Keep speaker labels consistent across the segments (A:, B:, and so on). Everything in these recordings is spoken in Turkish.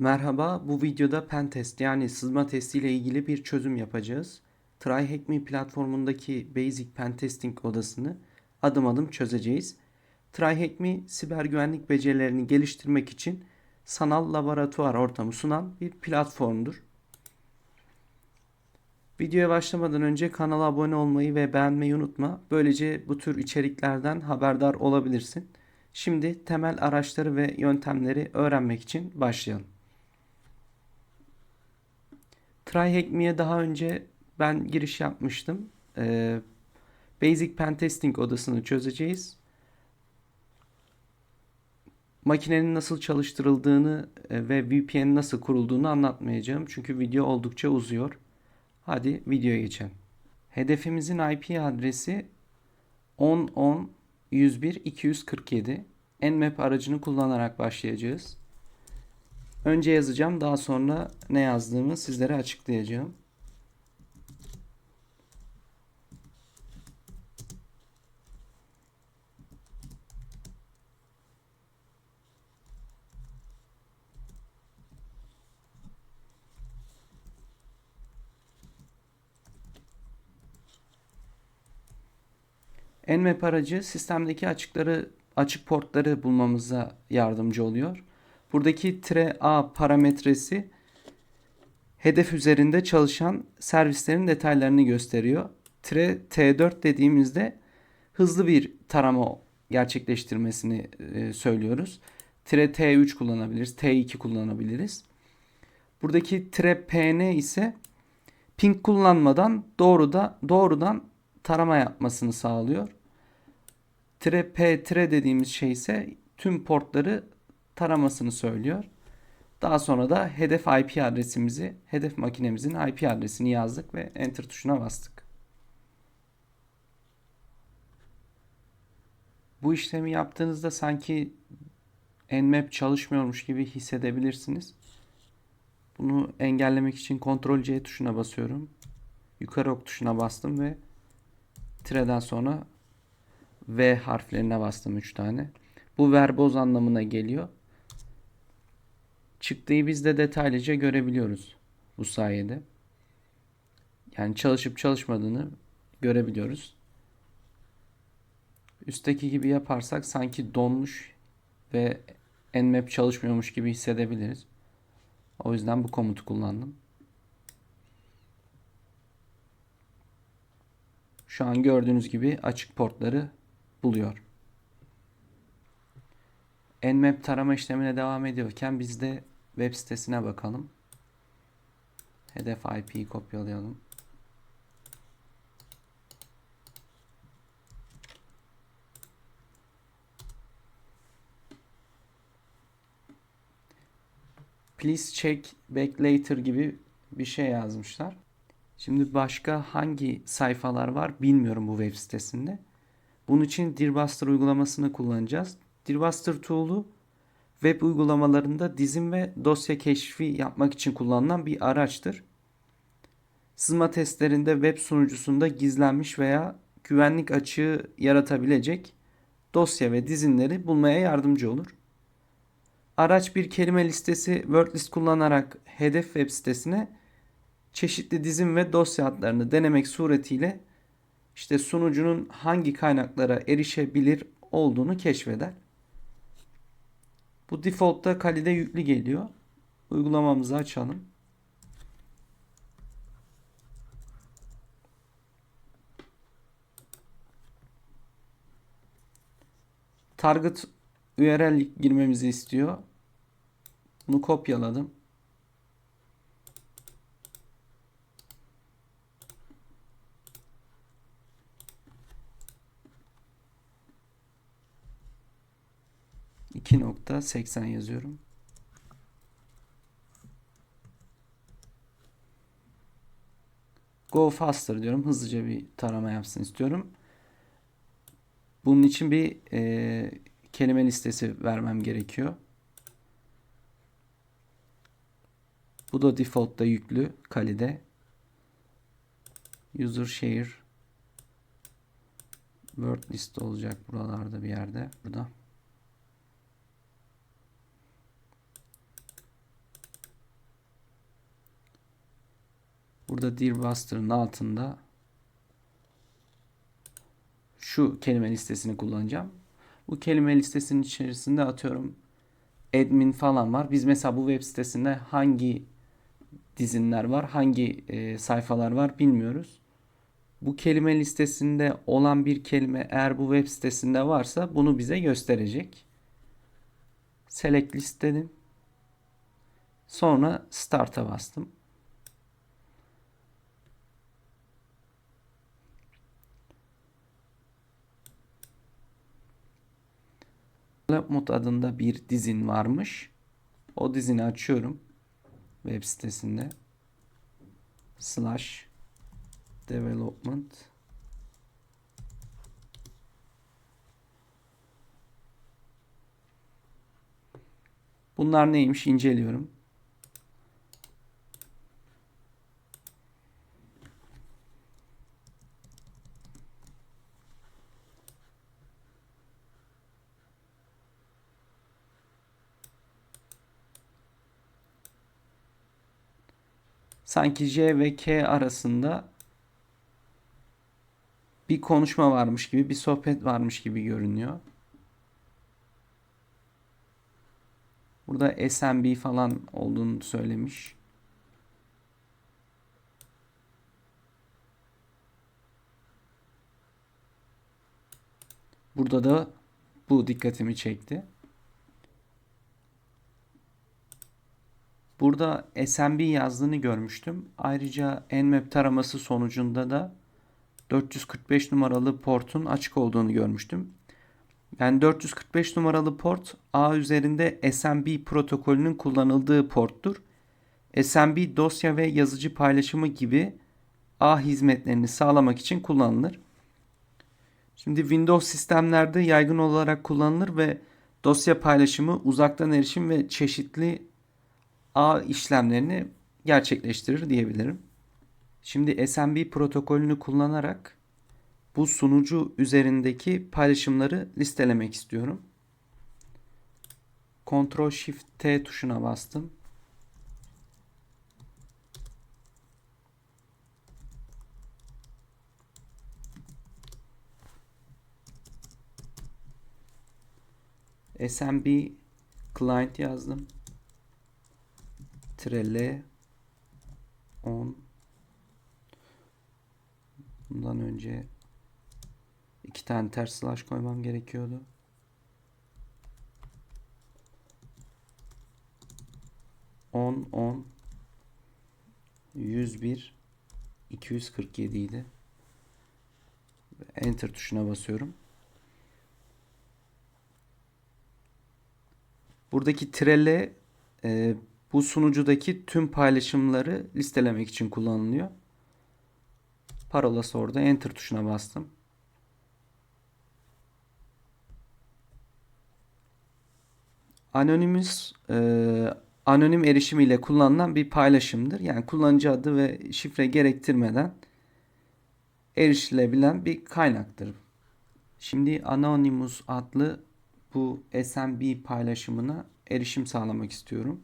A: Merhaba, bu videoda pentest yani sızma testi ile ilgili bir çözüm yapacağız. TryHackMe platformundaki Basic Pentesting odasını adım adım çözeceğiz. TryHackMe siber güvenlik becerilerini geliştirmek için sanal laboratuvar ortamı sunan bir platformdur. Videoya başlamadan önce kanala abone olmayı ve beğenmeyi unutma. Böylece bu tür içeriklerden haberdar olabilirsin. Şimdi temel araçları ve yöntemleri öğrenmek için başlayalım. TryHackMe'ye daha önce ben giriş yapmıştım. Ee, Basic Pentesting odasını çözeceğiz. Makinenin nasıl çalıştırıldığını e, ve VPN'in nasıl kurulduğunu anlatmayacağım. Çünkü video oldukça uzuyor. Hadi videoya geçelim. Hedefimizin IP adresi 10.10.101.247. Nmap aracını kullanarak başlayacağız. Önce yazacağım daha sonra ne yazdığımı sizlere açıklayacağım. Nmap aracı sistemdeki açıkları açık portları bulmamıza yardımcı oluyor. Buradaki tire A parametresi hedef üzerinde çalışan servislerin detaylarını gösteriyor. Tire T4 dediğimizde hızlı bir tarama gerçekleştirmesini e, söylüyoruz. Tire T3 kullanabiliriz, T2 kullanabiliriz. Buradaki tire PN ise ping kullanmadan doğruda doğrudan tarama yapmasını sağlıyor. Tire P tire dediğimiz şey ise tüm portları taramasını söylüyor. Daha sonra da hedef IP adresimizi, hedef makinemizin IP adresini yazdık ve enter tuşuna bastık. Bu işlemi yaptığınızda sanki Nmap çalışmıyormuş gibi hissedebilirsiniz. Bunu engellemek için Ctrl C tuşuna basıyorum. Yukarı ok tuşuna bastım ve tireden sonra V harflerine bastım 3 tane. Bu verboz anlamına geliyor. Çıktığı biz de detaylıca görebiliyoruz bu sayede. Yani çalışıp çalışmadığını görebiliyoruz. Üstteki gibi yaparsak sanki donmuş ve Nmap çalışmıyormuş gibi hissedebiliriz. O yüzden bu komutu kullandım. Şu an gördüğünüz gibi açık portları buluyor. Nmap tarama işlemine devam ediyorken biz de web sitesine bakalım. Hedef IP'yi kopyalayalım. Please check back later gibi bir şey yazmışlar. Şimdi başka hangi sayfalar var bilmiyorum bu web sitesinde. Bunun için Dearbuster uygulamasını kullanacağız. Dearbuster tool'u web uygulamalarında dizim ve dosya keşfi yapmak için kullanılan bir araçtır. Sızma testlerinde web sunucusunda gizlenmiş veya güvenlik açığı yaratabilecek dosya ve dizinleri bulmaya yardımcı olur. Araç bir kelime listesi wordlist kullanarak hedef web sitesine çeşitli dizim ve dosya adlarını denemek suretiyle işte sunucunun hangi kaynaklara erişebilir olduğunu keşfeder. Bu default'ta Kali'de yüklü geliyor. Uygulamamızı açalım. Target URL girmemizi istiyor. Bunu kopyaladım. İki nokta seksen yazıyorum. Go faster diyorum. Hızlıca bir tarama yapsın istiyorum. Bunun için bir e, kelime listesi vermem gerekiyor. Bu da default'ta yüklü Kali'de. User share word list olacak buralarda bir yerde. Burada. Burada Dearbuster'ın altında şu kelime listesini kullanacağım. Bu kelime listesinin içerisinde atıyorum admin falan var. Biz mesela bu web sitesinde hangi dizinler var, hangi e, sayfalar var bilmiyoruz. Bu kelime listesinde olan bir kelime eğer bu web sitesinde varsa bunu bize gösterecek. Select list dedim. Sonra start'a bastım. Development adında bir dizin varmış. O dizini açıyorum. Web sitesinde. Slash development Bunlar neymiş inceliyorum. Sanki J ve K arasında bir konuşma varmış gibi, bir sohbet varmış gibi görünüyor. Burada SMB falan olduğunu söylemiş. Burada da bu dikkatimi çekti. Burada SMB yazdığını görmüştüm. Ayrıca Nmap taraması sonucunda da 445 numaralı portun açık olduğunu görmüştüm. Yani 445 numaralı port A üzerinde SMB protokolünün kullanıldığı porttur. SMB dosya ve yazıcı paylaşımı gibi A hizmetlerini sağlamak için kullanılır. Şimdi Windows sistemlerde yaygın olarak kullanılır ve dosya paylaşımı, uzaktan erişim ve çeşitli A işlemlerini gerçekleştirir diyebilirim. Şimdi SMB protokolünü kullanarak bu sunucu üzerindeki paylaşımları listelemek istiyorum. Ctrl Shift T tuşuna bastım. SMB client yazdım. Trelle on bundan önce iki tane ters slash koymam gerekiyordu. On on 101 247 idi. Enter tuşuna basıyorum. Buradaki trelle e, bu sunucudaki tüm paylaşımları listelemek için kullanılıyor. Parolası orada. Enter tuşuna bastım. Anonymous e, anonim erişim ile kullanılan bir paylaşımdır. Yani kullanıcı adı ve şifre gerektirmeden erişilebilen bir kaynaktır. Şimdi Anonymous adlı bu SMB paylaşımına erişim sağlamak istiyorum.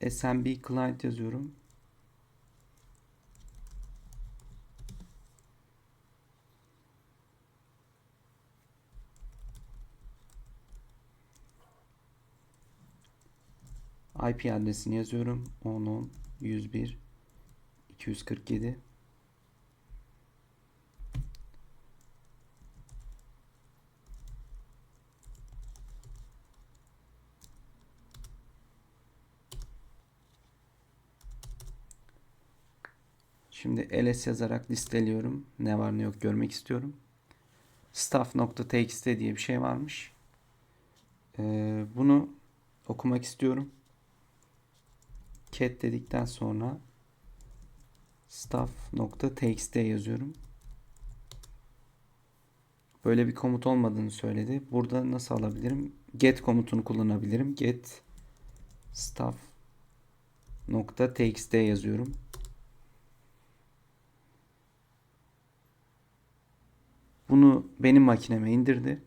A: SMB client yazıyorum. IP adresini yazıyorum. 10 10 101 247 Şimdi ls yazarak listeliyorum. Ne var ne yok görmek istiyorum. Staff.txt diye bir şey varmış. Ee, bunu okumak istiyorum. Cat dedikten sonra staff.txt yazıyorum. Böyle bir komut olmadığını söyledi. Burada nasıl alabilirim? Get komutunu kullanabilirim. Get staff.txt yazıyorum. Bunu benim makineme indirdi.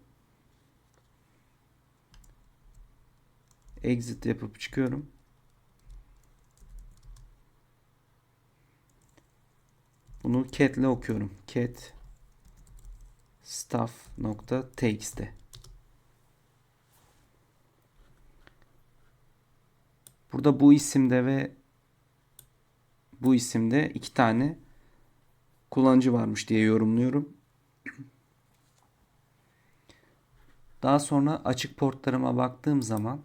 A: Exit yapıp çıkıyorum. Bunu cat ile okuyorum. Cat staff.txt Burada bu isimde ve bu isimde iki tane kullanıcı varmış diye yorumluyorum. Daha sonra açık portlarıma baktığım zaman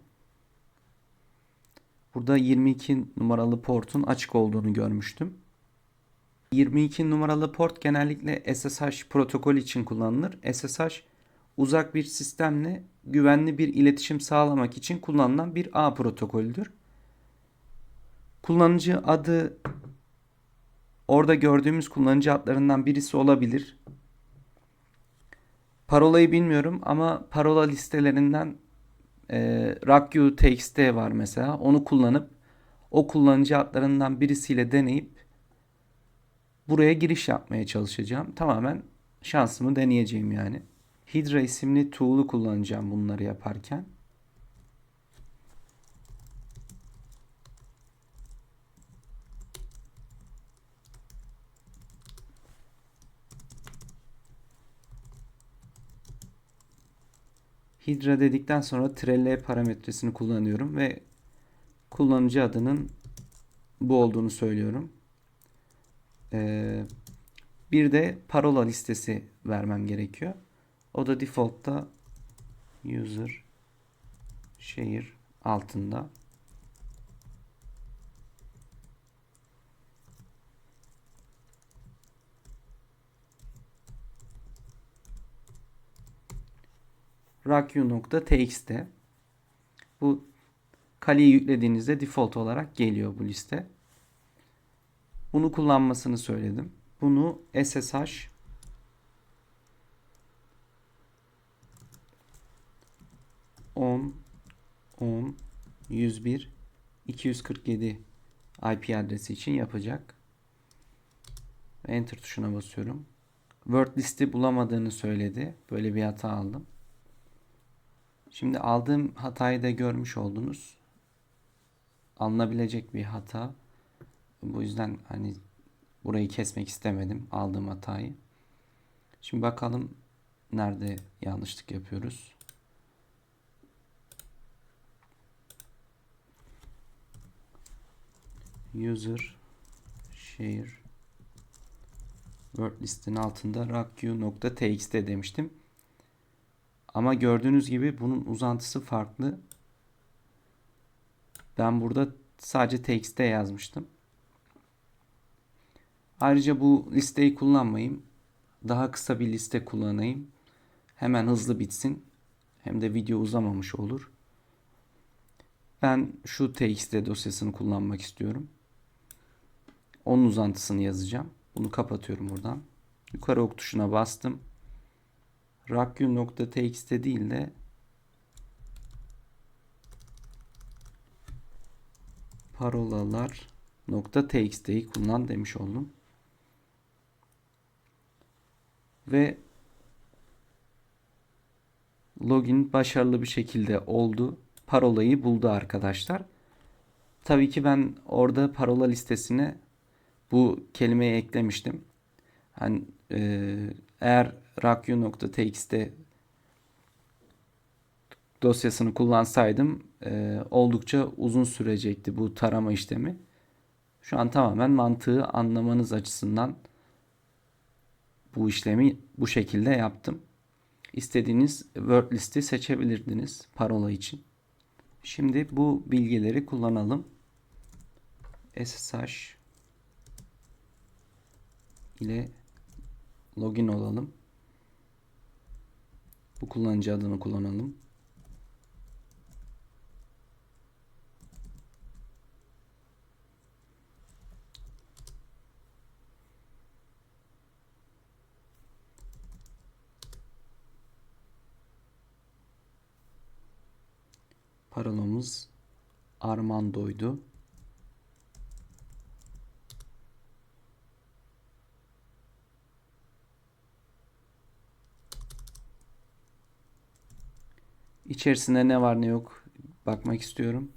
A: burada 22 numaralı portun açık olduğunu görmüştüm. 22 numaralı port genellikle SSH protokol için kullanılır. SSH uzak bir sistemle güvenli bir iletişim sağlamak için kullanılan bir ağ protokolüdür. Kullanıcı adı orada gördüğümüz kullanıcı adlarından birisi olabilir. Parolayı bilmiyorum ama parola listelerinden e, Rakyu TXT var mesela. Onu kullanıp o kullanıcı adlarından birisiyle deneyip buraya giriş yapmaya çalışacağım. Tamamen şansımı deneyeceğim yani. Hydra isimli tool'u kullanacağım bunları yaparken. Hydra dedikten sonra trelle parametresini kullanıyorum ve kullanıcı adının bu olduğunu söylüyorum. Ee, bir de parola listesi vermem gerekiyor. O da default'ta user share altında. rakyu.txt bu kaleyi yüklediğinizde default olarak geliyor bu liste. Bunu kullanmasını söyledim. Bunu SSH on 10 101 247 IP adresi için yapacak. Enter tuşuna basıyorum. Word listi bulamadığını söyledi. Böyle bir hata aldım. Şimdi aldığım hatayı da görmüş oldunuz. Alınabilecek bir hata. Bu yüzden hani burayı kesmek istemedim aldığım hatayı. Şimdi bakalım nerede yanlışlık yapıyoruz. User share word listin altında rakq.txt demiştim. Ama gördüğünüz gibi bunun uzantısı farklı. Ben burada sadece txt yazmıştım. Ayrıca bu listeyi kullanmayayım. Daha kısa bir liste kullanayım. Hemen hızlı bitsin. Hem de video uzamamış olur. Ben şu txt dosyasını kullanmak istiyorum. Onun uzantısını yazacağım. Bunu kapatıyorum buradan. Yukarı ok tuşuna bastım. Rakun.txt değil de parolalar.txt'yi kullan demiş oldum. Ve login başarılı bir şekilde oldu. Parolayı buldu arkadaşlar. Tabii ki ben orada parola listesine bu kelimeyi eklemiştim. Hani e, eğer rakyu.txt dosyasını kullansaydım e, oldukça uzun sürecekti bu tarama işlemi. Şu an tamamen mantığı anlamanız açısından bu işlemi bu şekilde yaptım. İstediğiniz word listi seçebilirdiniz parola için. Şimdi bu bilgileri kullanalım. SSH ile login olalım. Bu kullanıcı adını kullanalım. Parolamız Armando'ydu. İçerisinde ne var ne yok bakmak istiyorum.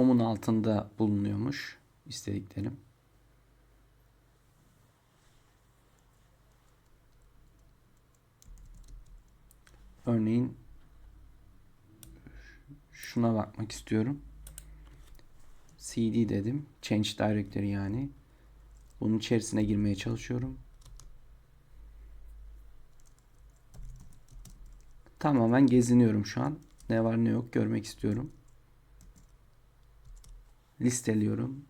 A: Home'un altında bulunuyormuş istediklerim. Örneğin şuna bakmak istiyorum. CD dedim. Change directory yani. Bunun içerisine girmeye çalışıyorum. Tamamen geziniyorum şu an. Ne var ne yok görmek istiyorum. Listeliyorum.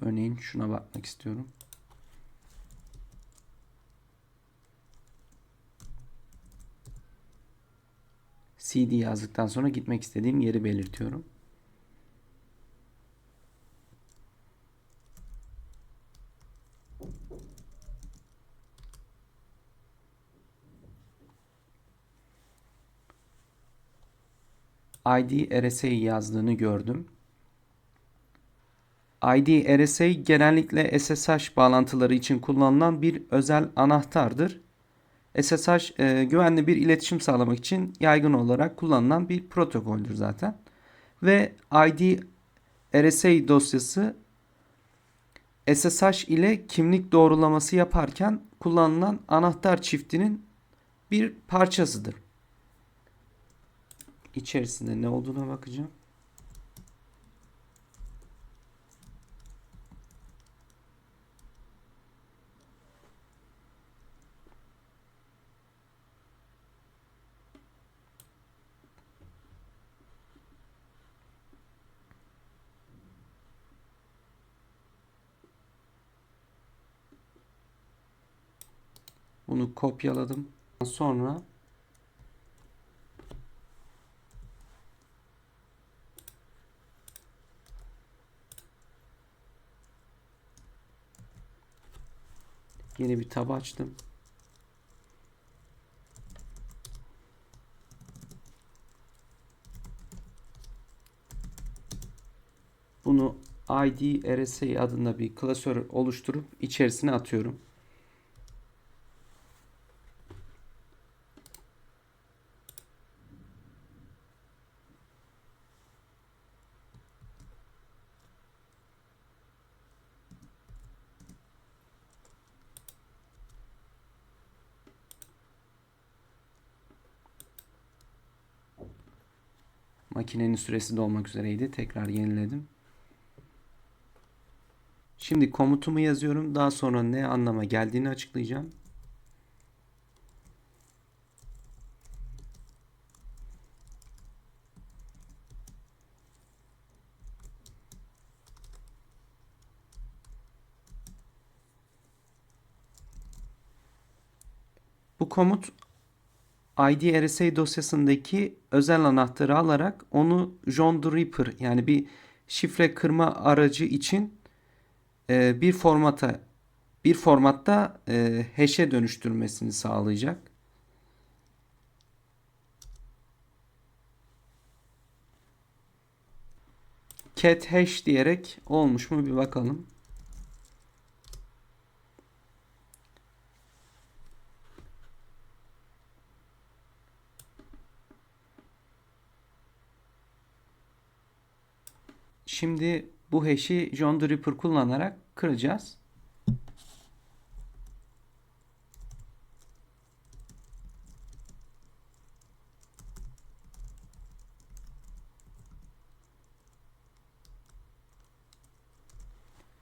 A: Örneğin şuna bakmak istiyorum. CD yazdıktan sonra gitmek istediğim yeri belirtiyorum. ID RSA yazdığını gördüm. ID RSA genellikle SSH bağlantıları için kullanılan bir özel anahtardır. SSH e, güvenli bir iletişim sağlamak için yaygın olarak kullanılan bir protokoldür zaten. Ve ID RSA dosyası SSH ile kimlik doğrulaması yaparken kullanılan anahtar çiftinin bir parçasıdır. İçerisinde ne olduğuna bakacağım. Bunu kopyaladım. Sonra yeni bir tab açtım. Bunu ID RSA adında bir klasör oluşturup içerisine atıyorum. Makinenin süresi dolmak üzereydi. Tekrar yeniledim. Şimdi komutumu yazıyorum. Daha sonra ne anlama geldiğini açıklayacağım. Bu komut ID RSA dosyasındaki özel anahtarı alarak onu John the Ripper yani bir şifre kırma aracı için e, bir formata bir formatta e, hash'e dönüştürmesini sağlayacak. cat hash diyerek olmuş mu bir bakalım. Şimdi bu hash'i John the Ripper kullanarak kıracağız.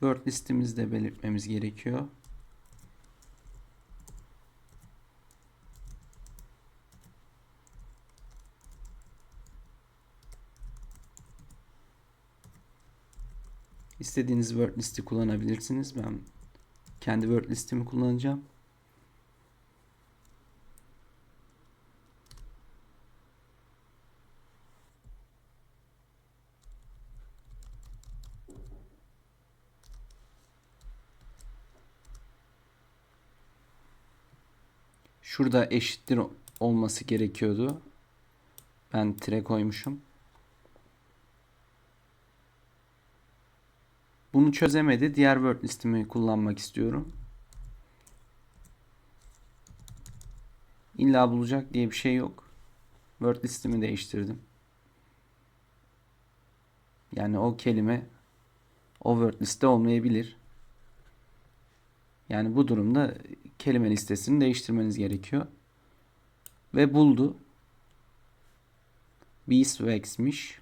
A: Word listemizde belirtmemiz gerekiyor. İstediğiniz word listi kullanabilirsiniz. Ben kendi word listimi kullanacağım. Şurada eşittir olması gerekiyordu. Ben tire koymuşum. Bunu çözemedi. Diğer word listimi kullanmak istiyorum. illa bulacak diye bir şey yok. Word listemi değiştirdim. Yani o kelime o word liste olmayabilir. Yani bu durumda kelime listesini değiştirmeniz gerekiyor. Ve buldu. Beeswax'miş.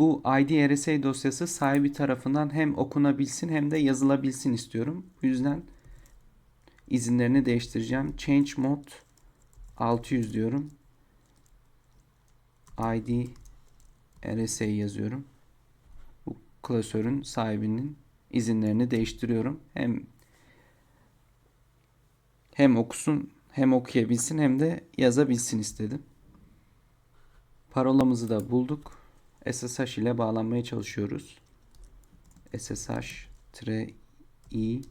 A: Bu ID RSA dosyası sahibi tarafından hem okunabilsin hem de yazılabilsin istiyorum. Bu yüzden izinlerini değiştireceğim. Change mode 600 diyorum. ID RSA yazıyorum. Bu klasörün sahibinin izinlerini değiştiriyorum. Hem hem okusun hem okuyabilsin hem de yazabilsin istedim. Parolamızı da bulduk. SSH ile bağlanmaya çalışıyoruz. SSH tre i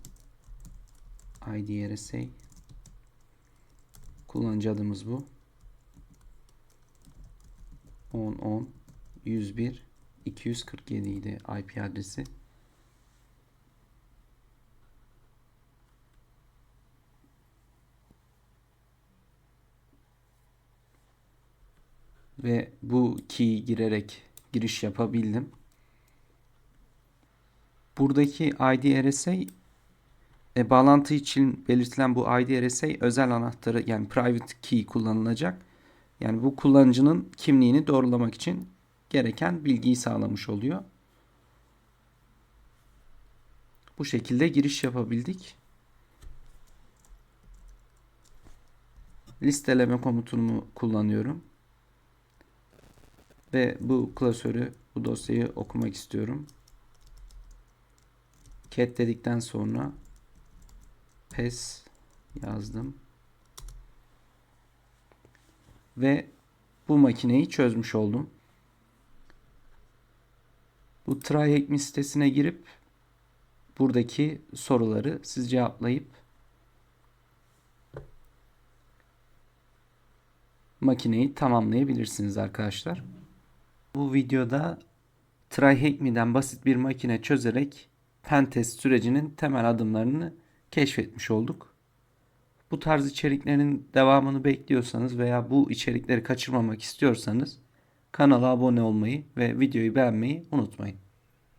A: ID RSA kullanıcı adımız bu. 10 10 101 247 idi IP adresi. Ve bu key girerek giriş yapabildim. Buradaki ID RSA e, bağlantı için belirtilen bu ID RSA özel anahtarı yani private key kullanılacak. Yani bu kullanıcının kimliğini doğrulamak için gereken bilgiyi sağlamış oluyor. Bu şekilde giriş yapabildik. Listeleme komutunu kullanıyorum. Ve bu klasörü, bu dosyayı okumak istiyorum. Cat dedikten sonra pes yazdım. Ve bu makineyi çözmüş oldum. Bu TryHackMe sitesine girip buradaki soruları siz cevaplayıp makineyi tamamlayabilirsiniz arkadaşlar. Bu videoda TryHackMe'den basit bir makine çözerek pentest sürecinin temel adımlarını keşfetmiş olduk. Bu tarz içeriklerin devamını bekliyorsanız veya bu içerikleri kaçırmamak istiyorsanız kanala abone olmayı ve videoyu beğenmeyi unutmayın.